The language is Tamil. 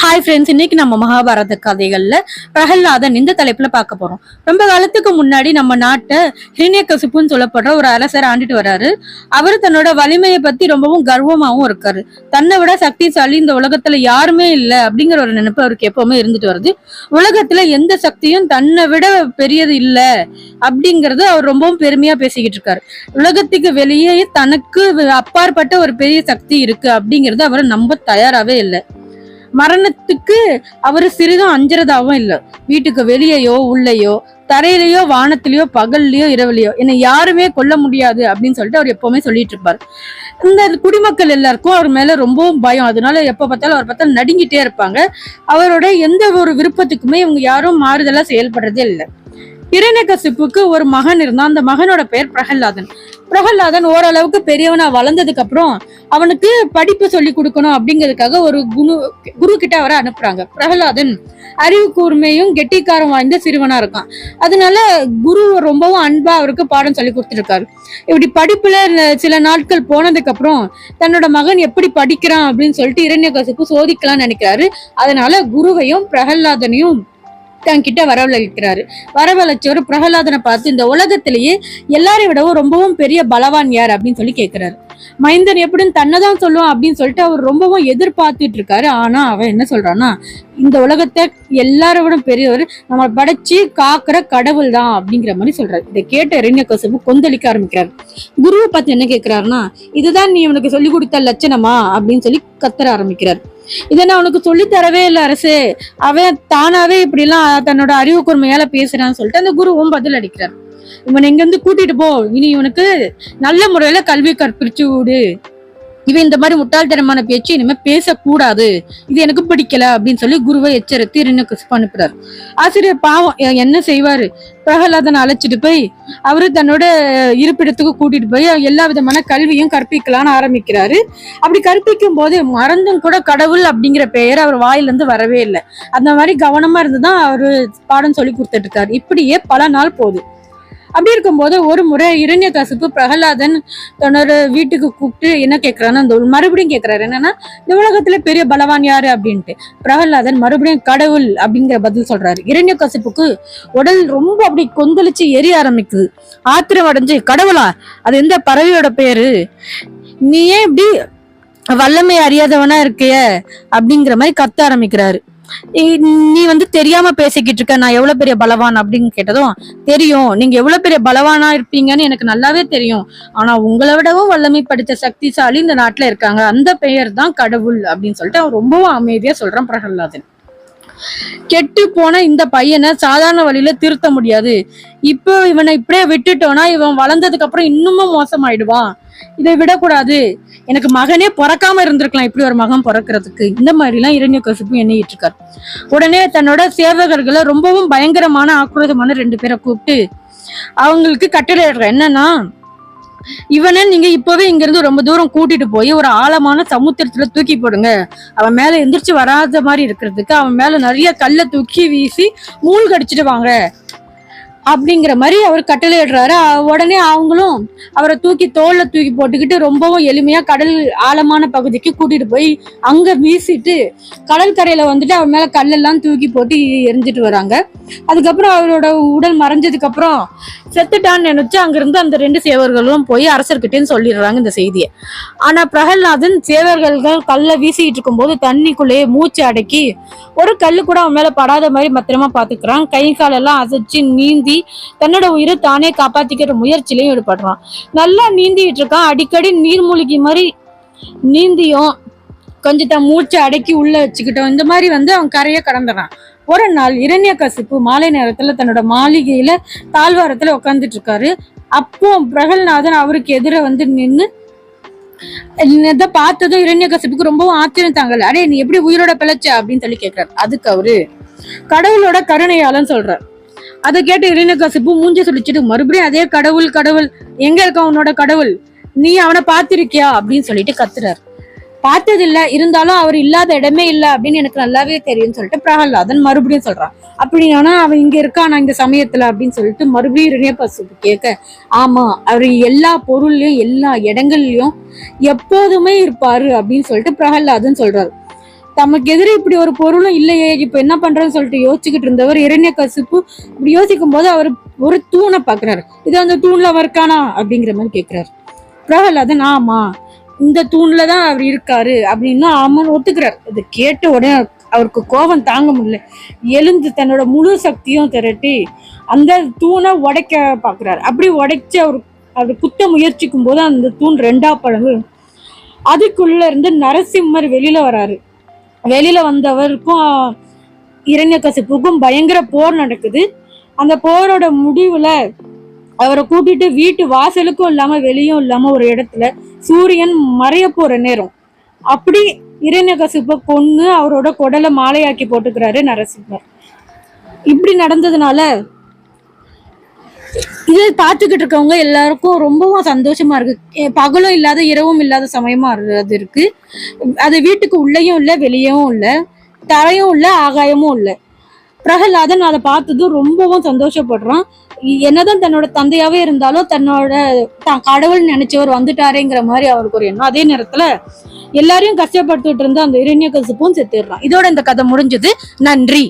ஹாய் ஃப்ரெண்ட்ஸ் இன்னைக்கு நம்ம மகாபாரத கதைகளில் பிரகல்லாதன் இந்த தலைப்பில் பார்க்க போகிறோம் ரொம்ப காலத்துக்கு முன்னாடி நம்ம நாட்டை ஹிரண்யகசிப்புன்னு சொல்லப்படுற ஒரு அரசர் ஆண்டுட்டு வராரு. அவர் தன்னோட வலிமையை பத்தி ரொம்பவும் கர்வமாகவும் இருக்காரு. தன்னை விட சக்திசாலி இந்த உலகத்துல யாருமே இல்லை அப்படிங்கிற ஒரு நினைப்பு அவருக்கு எப்பவுமே இருந்துட்டு வருது. உலகத்துல எந்த சக்தியும் தன்னை விட பெரியது இல்லை அப்படிங்கறது அவர் ரொம்பவும் பெருமையா பேசிக்கிட்டு இருக்காரு. உலகத்துக்கு வெளியே தனக்கு அப்பாற்பட்ட ஒரு பெரிய சக்தி இருக்கு அப்படிங்கறது அவர் நம்ப தயாராகவே இல்லை. மரணத்துக்கு அவரு சிறிதும் அஞ்சுறதாவும் இல்ல. வீட்டுக்கு வெளியேயோ உள்ளேயோ தரையிலயோ வானத்திலயோ பகல்லையோ இரவுலையோ என்னை யாருமே கொல்ல முடியாது அப்படின்னு சொல்லிட்டு அவர் எப்பவுமே சொல்லிட்டு இருப்பார். இந்த குடிமக்கள் எல்லாருக்கும் அவர் மேல ரொம்பவும் பயம். அதனால எப்ப பார்த்தாலும் அவர் பார்த்தா நடுங்கிட்டே இருப்பாங்க. அவரோட எந்த ஒரு விருப்பத்துக்குமே இவங்க யாரும் மாறுதலா செயல்படுறதே இல்லை. இரண்யகசிப்புக்கு ஒரு மகன் இருந்தான். அந்த மகனோட பெயர் பிரகல்லாதன் பிரகல்லாதன் ஓரளவுக்கு பெரியவனா வளர்ந்ததுக்கு அப்புறம் அவனுக்கு படிப்பு சொல்லி கொடுக்கணும் அப்படிங்கிறதுக்காக ஒரு குரு குரு கிட்ட அவரை அனுப்புறாங்க. பிரகலாதன் அறிவு கூர்மையும் கெட்டிக்காரம் வாய்ந்த சிறுவனா இருக்கான். அதனால குரு ரொம்பவும் அன்பா அவருக்கு பாடம் சொல்லி கொடுத்துருக்காரு. இப்படி படிப்புல சில நாட்கள் போனதுக்கு அப்புறம் தன்னோட மகன் எப்படி படிக்கிறான் அப்படின்னு சொல்லிட்டு இரண்யகசிப்பு சோதிக்கலாம்னு நினைக்கிறாரு. அதனால குருவையும் பிரகலாதனையும் தன்கிட்ட வரவழைக்கிறாரு. வரவழைச்சவர் பிரகலாதனை பார்த்து இந்த உலகத்திலேயே எல்லாரை விடவும் ரொம்பவும் பெரிய பலவான் யார்? அப்படின்னு சொல்லி கேட்கிறாரு மைந்தன் எப்படின்னு தன்னைதான் சொல்லுவான் அப்படின்னு சொல்லிட்டு அவர் ரொம்பவும் எதிர்பார்த்துட்டு இருக்காரு. ஆனா அவன் என்ன சொல்றான்னா இந்த உலகத்தை எல்லாரை விட பெரியவர் நம்ம படைச்சு காக்குற கடவுள் தான் அப்படிங்கிற மாதிரி சொல்றாரு. இதை கேட்ட இரண்யகசிபு கொந்தளிக்க ஆரம்பிக்கிறாரு. குருவை பார்த்து என்ன கேட்கிறாருன்னா இதுதான் நீ உனக்கு சொல்லி கொடுத்த லட்சணமா? அப்படின்னு சொல்லி கத்தர ஆரம்பிக்கிறார். இதை நான் உனக்கு சொல்லி தரவே இல்லை அரசு. அவன் தானாவே இப்படி எல்லாம் தன்னோட அறிவு கூர்மையால பேசுறான்னு சொல்லிட்டு அந்த குருவும் பதில் அடிக்கிறார். இவன் இங்க இருந்து கூட்டிட்டு போ. இனி இவனுக்கு நல்ல முறையில கல்வி கற்பிச்சு விடு. இவன் இந்த மாதிரி முட்டாள்தனமான பேச்சு இனிமே பேசக்கூடாது. இது எனக்கு பிடிக்கல அப்படின்னு சொல்லி குருவை எச்சரித்து இரண்டு அனுப்புறாரு. ஆசிரியர் பாவம் என்ன செய்வாரு? பிரகலாதனை அழைச்சிட்டு போய் அவரு தன்னோட இருப்பிடத்துக்கு கூட்டிட்டு போய் எல்லா விதமான கல்வியும் கற்பிக்கலாம்னு ஆரம்பிக்கிறாரு. அப்படி கற்பிக்கும் போது மறந்தும் கூட கடவுள் அப்படிங்கிற பெயர் அவர் வாயிலிருந்து வரவே இல்லை. அந்த மாதிரி கவனமா இருந்துதான் அவரு பாடம் சொல்லி கொடுத்துட்டு இருக்காரு. இப்படியே பல நாள் போகுது. அப்படி இருக்கும்போது ஒரு முறை இரண்யகசிப்பு பிரகலாதன் தன்னோட வீட்டுக்கு கூப்பிட்டு என்ன கேட்கறான்னு அந்த மறுபடியும் கேட்குறாரு என்னன்னா இந்த உலகத்துல பெரிய பலவான் யாரு அப்படின்ட்டு. பிரகலாதன் மறுபடியும் கடவுள் அப்படிங்கிற பதில் சொல்றாரு. இரண்யகசிப்புக்கு உடல் ரொம்ப அப்படி கொந்தளிச்சு எரிய ஆரம்பிக்குது. ஆத்திரம் அடைஞ்சு கடவுளா அது எந்த பறவையோட பேரு? நீ ஏன் இப்படி வல்லமை அறியாதவனா இருக்கிய? அப்படிங்கிற மாதிரி கத்த ஆரம்பிக்கிறாரு. நீ- வந்து தெரியாம பேசிக்கிட்டு இருக்க நான் எவ்வளவு பெரிய பலவான் அப்படின்னு கேட்டதும் தெரியும். நீங்க எவ்வளவு பெரிய பலவானா இருப்பீங்கன்னு எனக்கு நல்லாவே தெரியும். ஆனா உங்களை விடவும் வல்லமை படித்த சக்திசாலி இந்த நாட்டுல இருக்காங்க. அந்த பெயர் தான் கடவுள் அப்படின்னு சொல்லிட்டு அவன் ரொம்பவும் அமைதியா சொல்றான் பிரகலாதன். கெட்டு போன இந்த பையனை சாதாரண வழியில திருத்த முடியாது. இப்போ இவனை இப்படியே விட்டுட்டோம்னா இவன் வளர்ந்ததுக்கு அப்புறம் இன்னுமும் மோசமாயிடுவான். இதை விடக்கூடாது. எனக்கு மகனே பிறக்காம இருந்திருக்கலாம். இப்படி ஒரு மகன் பிறக்கிறதுக்கு. இந்த மாதிரி எல்லாம் இரண்ய கசிப்பு எண்ணிட்டு இருக்கார். உடனே தன்னோட சேவகர்களை ரொம்பவும் பயங்கரமான ஆக்ரோதமான ரெண்டு பேரை கூப்பிட்டு அவங்களுக்கு கட்டளை என்னன்னா இவனை நீங்க இப்பவே இங்க இருந்து ரொம்ப தூரம் கூட்டிட்டு போய் ஒரு ஆழமான சமுத்திரத்துல தூக்கி போடுங்க. அவன் மேல எந்திரிச்சு வராத மாதிரி இருக்கிறதுக்கு அவன் மேல நிறைய கல்லை தூக்கி வீசி மூழ்கடிச்சிட்டு வாங்க அப்படிங்கிற மாதிரி அவர் கட்டளையிடுறாரு. உடனே அவங்களும் அவரை தூக்கி தோல்ல தூக்கி போட்டுக்கிட்டு ரொம்பவும் எளிமையா கடல் ஆழமான பகுதிக்கு கூட்டிட்டு போய் அங்க வீசிட்டு கடற்கரையில வந்துட்டு அவர் மேல கல்லெல்லாம் தூக்கி போட்டு எரிஞ்சிட்டு வராங்க. அதுக்கப்புறம் அவரோட உடல் மறைஞ்சதுக்கு அப்புறம் செத்துட்டான்னு நினைச்சு அங்கிருந்து அந்த ரெண்டு சேவர்களும் போய் அரசர்கிட்டேன்னு சொல்லிடுறாங்க இந்த செய்தியை. ஆனா பிரகல்நாதன் சேவர்கள் கல்லை வீசிட்டு இருக்கும்போது தண்ணிக்குள்ளேயே மூச்சு அடக்கி ஒரு கல்லு கூட அவன் மேல படாத மாதிரி பத்திரமா பாத்துக்கிறான். கை காலெல்லாம் அசைச்சு நீந்தி தன்னோட உயிரை தானே காப்பாத்திக்கிற முயற்சியிலையும் ஈடுபடுறான். நல்லா நீந்திட்டு இருக்கான். அடிக்கடி நீர்மூழ்கி மாதிரி நீந்தியும் கொஞ்சம் தன் மூச்சை அடக்கி உள்ள வச்சுக்கிட்டோம். இந்த மாதிரி வந்து அவன் கரையை கடந்துறான். ஒரு நாள் இரண்யகசிப்பு மாலை நேரத்துல தன்னோட மாளிகையில தாழ்வாரத்துல உட்காந்துட்டு இருக்காரு. அப்போ பிரகல்நாதன் அவருக்கு எதிர வந்து நின்னு இதை பார்த்ததும் இரண்யகசிப்புக்கு ரொம்பவும் ஆச்சரியம் தாங்கல. அடே நீ எப்படி உயிரோட பிழைச்ச? அப்படின்னு சொல்லி கேக்குறாரு. அதுக்கு அவரு கடவுளோட கருணையாலன்னு சொல்றாரு. அதை கேட்டு இரண்யகசிப்பு மூஞ்ச சொல்லிச்சுட்டு மறுபடியும் அதே கடவுள் கடவுள் எங்க இருக்க உன்னோட கடவுள்? நீ அவனை பார்த்திருக்கியா? அப்படின்னு சொல்லிட்டு கத்துறாரு. பார்த்தது இல்ல இருந்தாலும் அவர் இல்லாத இடமே இல்ல அப்படின்னு எனக்கு நல்லாவே தெரியும்னு சொல்லிட்டு பிரகலாதன் மறுபடியும் சொல்றான். அப்படின்னா அவன் இங்க இருக்கான் இந்த சமயத்துல அப்படின்னு சொல்லிட்டு மறுபடியும் ரிணியபசுக்கு கேட்க ஆமா அவர் எல்லா பொருள்லயும் எல்லா இடங்கள்லயும் எப்போதுமே இருப்பாரு அப்படின்னு சொல்லிட்டு பிரகலாதன் சொல்றாரு. தமக்கு எதிரே இப்படி ஒரு பொருளும் இல்லையே. இப்ப என்ன பண்றேன்னு சொல்லிட்டு யோசிச்சுக்கிட்டு இருந்தவர் இரண்ய கசிப்பு இப்படி யோசிக்கும் போது அவர் ஒரு தூணை பாக்குறாரு. இது அந்த தூண்ல அவர் இருக்கானா அப்படிங்கிற மாதிரி கேக்குறாரு. பிரகலாதன் ஆமா இந்த தூண்ல தான் அவர் இருக்காரு. அப்படின்னு ஆமான்னு ஒத்துக்கிறார். இது கேட்ட உடனே அவருக்கு கோபம் தாங்க முடியல. எழுந்து தன்னோட முழு சக்தியும் திரட்டி அந்த தூணை உடைக்க பாக்குறாரு. அப்படி உடைச்சு அவர் அவர் குத்த முயற்சிக்கும் போது அந்த தூண் ரெண்டா பழங்கு அதுக்குள்ள இருந்து நரசிம்மர் வெளியில வராரு. வெளியில வந்தவருக்கும் இரண்யகசிப்புக்கும் பயங்கர போர் நடக்குது. அந்த போரோட முடிவுல அவரை கூட்டிட்டு வீட்டு வாசலுக்கும் இல்லாம வெளியும் இல்லாம ஒரு இடத்துல சூரியன் மறைய போற நேரம். அப்படி இரண்யகசிப்பை கொன்னு அவரோட குடலை மாலையாக்கி போட்டுக்கிறாரு நரசிம்மர். இப்படி நடந்ததுனால இது பார்த்துக்கிட்டு இருக்கவங்க எல்லாருக்கும் ரொம்பவும் சந்தோஷமா இருக்கு. பகலும் இல்லாத இரவும் இல்லாத சமயமா அது இருக்கு. அது வீட்டுக்கு உள்ளேயும் இல்லை வெளியவும் இல்லை தரையும் இல்லை ஆகாயமும் இல்லை. பிரகலாதன் அதை பார்த்ததும் ரொம்பவும் சந்தோஷப்படுறான். என்னதான் தன்னோட தந்தையாவே இருந்தாலும் தன்னோட தான் கடவுள் நினைச்சவர் வந்துட்டாரேங்கிற மாதிரி அவருக்கு ஒரு எண்ணம். அதே நேரத்துல எல்லாரையும் கஷ்டப்படுத்திட்டு இருந்த அந்த இரண்ய கசிப்பும் செத்துடுறான். இதோட இந்த கதை முடிஞ்சது. நன்றி.